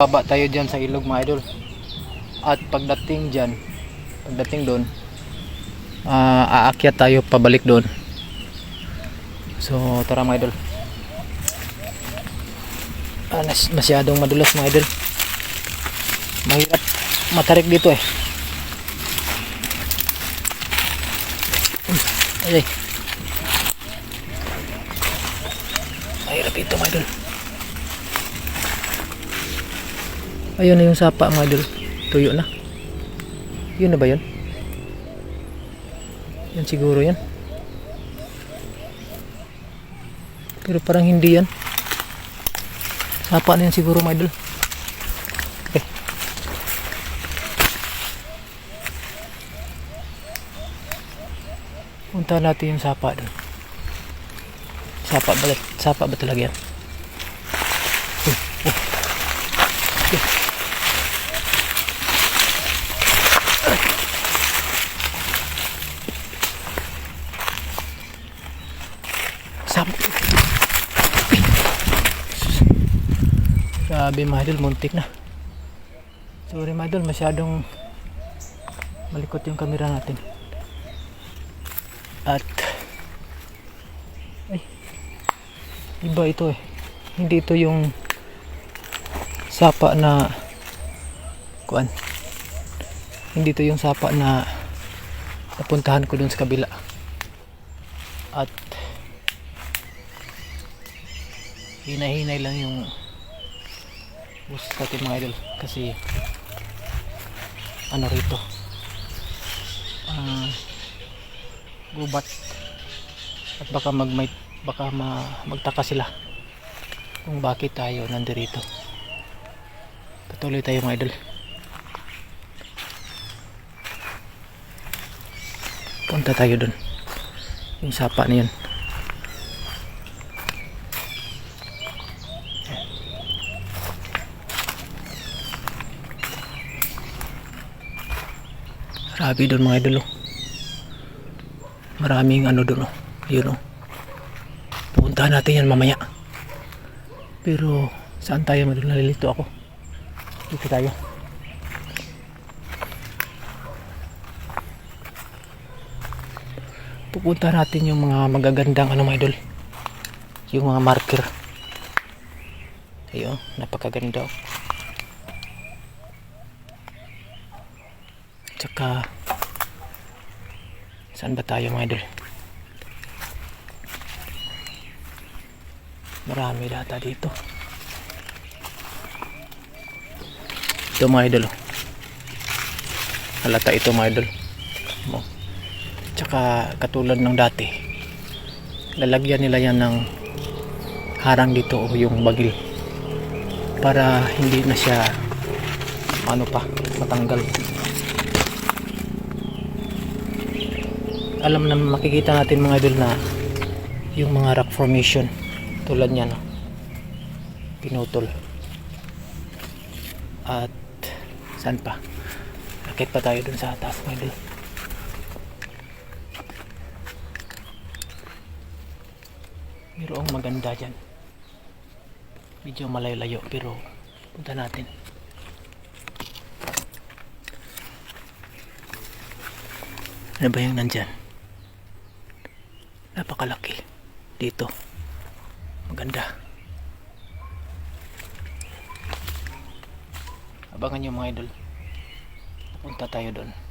Baba tayo dyan sa ilog mga idol. At pagdating dyan, pagdating doon, ah, aakyat tayo pabalik doon. So tara mga idol. Ah, nas- masyadong madulas mga idol. Mahirap matarik dito eh. Ay. Mahirap ito mga idol. Ayun na yung sapa mga idol. Tuyo na. Yun na ba yun? Yan siguro yan. Pero parang hindi yan. Sapa na yan siguro mga idol. Okay. Punta natin yung sapa doon. Sapa ba, sapa ba talaga yan? Sapa. Grabe mga muntik na. Sorry mga masyadong malikot yung camera natin. At ay, iba ito eh. Hindi ito yung sapa na kuan. Hindi ito yung sapa na napuntahan ko dun sa kabila. At hinay-hinay lang yung bus natin mga idol kasi ano rito? Ah gubat. At baka mag baka ma, magtaka sila kung bakit tayo nandirito. Patuloy tayo mga idol. Punta tayo dun. Yung sapa na yun Grabe doon mga idol. oh. Maraming ano doon. Oh. Yun oh. Pupuntahan natin yan mamaya. Pero saan tayo madul nalilito ako? Dito tayo. Pupunta natin yung mga magagandang ano mga idol. Yung mga marker. Ayun, napakaganda oh. Tsaka saan ba tayo mga idol? Marami data dito. Ito mga idol. oh. Halata ito mga idol. Tsaka katulad ng dati. Lalagyan nila yan ng harang dito o yung bagil para hindi na siya ano pa matanggal alam na makikita natin mga idol na yung mga rock formation tulad niyan oh. pinutol. At saan pa? Akit pa tayo dun sa taas mga idol. Mayroong maganda dyan. Medyo malayo-layo pero punta natin. Ano ba yung nandyan napakalaki. Dito. Maganda. Abangan nyo mga idol. Punta tayo doon